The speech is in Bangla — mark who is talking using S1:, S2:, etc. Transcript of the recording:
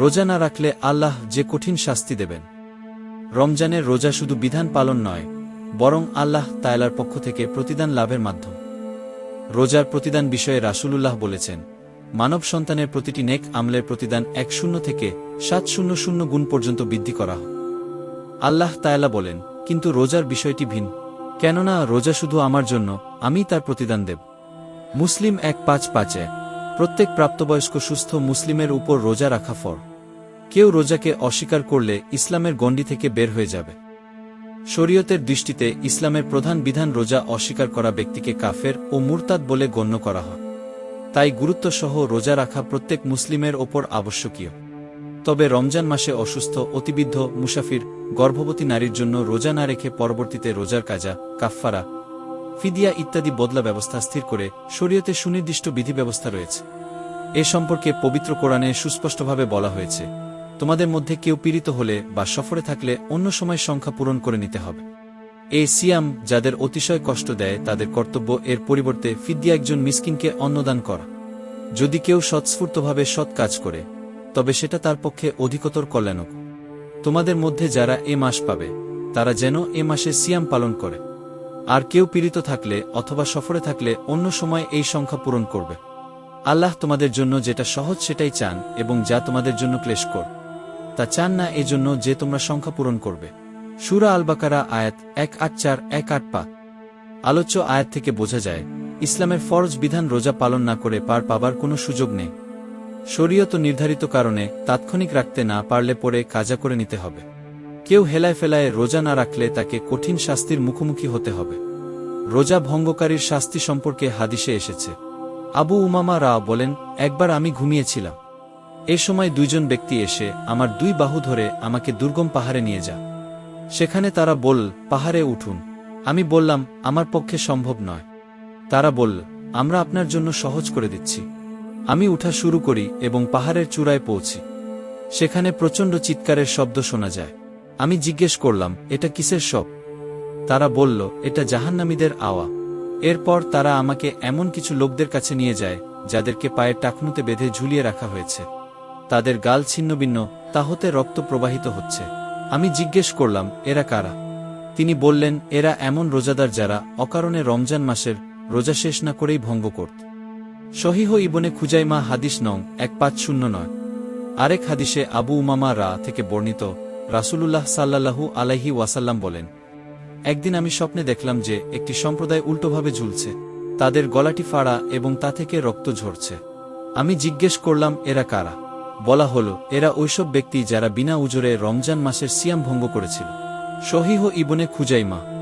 S1: রোজা না রাখলে আল্লাহ যে কঠিন শাস্তি দেবেন। রমজানের রোজা শুধু বিধান পালন নয়, বরং আল্লাহ তায়লার পক্ষ থেকে প্রতিদান লাভের মাধ্যম। রোজার প্রতিদান বিষয়ে রাসূলুল্লাহ বলেছেন, মানব সন্তানের প্রতিটি নেক আমলের প্রতিদান এক শূন্য থেকে সাত শূন্য শূন্য গুণ পর্যন্ত বৃদ্ধি করা হয় আল্লাহ তায়ালা বলেন, কিন্তু রোজার বিষয়টি ভিন্ন। কেননা রোজা শুধু আমার জন্য, আমি তার প্রতিদান দেব। মুসলিম এক পাঁচ পাঁচে প্রত্যেক প্রাপ্তবয়স্ক সুস্থ মুসলিমের উপর রোজা রাখা ফর কেউ রোজাকে অস্বীকার করলে ইসলামের গণ্ডি থেকে বের হয়ে যাবে। শরীয়তের দৃষ্টিতে ইসলামের প্রধান বিধান রোজা অস্বীকার করা ব্যক্তিকে কাফের ও মুরতাদ বলে গণ্য করা হয়। তাই গুরুত্বসহ রোজা রাখা প্রত্যেক মুসলিমের ওপর আবশ্যকীয়। তবে রমজান মাসে অসুস্থ, অতিবিদ্ধ, মুসাফির, গর্ভবতী নারীর জন্য রোজা না রেখে পরবর্তীতে রোজার কাজা, কাফফারা ফিদিয়া ইত্যাদি বদলা ব্যবস্থা স্থির করে শরীয়তে সুনির্দিষ্ট বিধি ব্যবস্থা রয়েছে। এ সম্পর্কে পবিত্র কোরআনে সুস্পষ্টভাবে বলা হয়েছে, তোমাদের মধ্যে কেউ পীড়িত হলে বা সফরে থাকলে অন্য সময় সংখ্যা পূরণ করে নিতে হবে। এই সিয়াম যাদের অতিশয় কষ্ট দেয়, তাদের কর্তব্য এর পরিবর্তে ফিদিয়া একজন মিসকিনকে অন্নদান করা। যদি কেউ স্বতঃস্ফূর্তভাবে সৎ কাজ করে, তবে সেটা তার পক্ষে অধিকতর কল্যাণক। তোমাদের মধ্যে যারা এ মাস পাবে, তারা যেন এ মাসে সিয়াম পালন করে। আর কেউ পীড়িত থাকলে অথবা সফরে থাকলে অন্য সময় এই সংখ্যা পূরণ করবে। আল্লাহ তোমাদের জন্য যেটা সহজ সেটাই চান এবং যা তোমাদের জন্য ক্লেশকর। তা চান না এজন্য যে তোমরা সংখ্যা পূরণ করবে। সুরা আলবাকারা আয়াত এক আট চার, এক আট পাঁচ আলোচ্য আয়াত থেকে বোঝা যায়, ইসলামের ফরজ বিধান রোজা পালন না করে পার পাবার কোনো সুযোগ নেই। শরীয়ত নির্ধারিত কারণে তাৎক্ষণিক রাখতে না পারলে পরে কাজা করে নিতে হবে। কেউ হেলায় ফেলায় রোজা না রাখলে তাকে কঠিন শাস্তির মুখোমুখি হতে হবে। রোজা ভঙ্গকারীর শাস্তি সম্পর্কে হাদিসে এসেছে। আবু উমামা রা বলেন, একবার আমি ঘুমিয়েছিলাম। এ সময় দুইজন ব্যক্তি এসে আমার দুই বাহু ধরে আমাকে দুর্গম পাহাড়ে নিয়ে যা। সেখানে তারা বল পাহাড়ে উঠুন। আমি বললাম, আমার পক্ষে সম্ভব নয়। তারা বলল, আমরা আপনার জন্য সহজ করে দিচ্ছি। আমি উঠা শুরু করি এবং পাহাড়ের চূড়ায় পৌঁছি। সেখানে প্রচণ্ড চিৎকারের শব্দ শোনা যায়। আমি জিজ্ঞেস করলাম, এটা কিসের সব তারা বলল, এটা জাহান্নামীদের আওয়া। এরপর তারা আমাকে এমন কিছু লোকদের কাছে নিয়ে যায়, যাদেরকে পায়ের টাকনুতে বেঁধে ঝুলিয়ে রাখা হয়েছে। তাদের গাল ছিন্নভিন্ন তা হতে রক্ত প্রবাহিত হচ্ছে। আমি জিজ্ঞেস করলাম, এরা কারা? তিনি বললেন, এরা এমন রোজাদার যারা অকারণে রমজান মাসের রোজা শেষ না করেই ভঙ্গ করত। সহিহ ইবনে খুজাইমা হাদিস নং এক পাঁচ শূন্য নয়। আরেক হাদিসে আবু উমামা রা থেকে বর্ণিত রাসূলুল্লাহ সাল্লাল্লাহু আলাইহি ওয়াসাল্লাম বলেন, একদিন আমি স্বপ্নে দেখলাম যে একটি সম্প্রদায় উল্টোভাবে ঝুলছে। তাদের গলাটি ফাড়া এবং তা থেকে রক্ত ঝরছে। আমি জিজ্ঞেস করলাম, এরা কারা? বলা হল, এরা ওইসব ব্যক্তি যারা বিনা উজরে রমজান মাসের সিয়াম ভঙ্গ করেছিল। সহিহ ইবনে খুজাইমা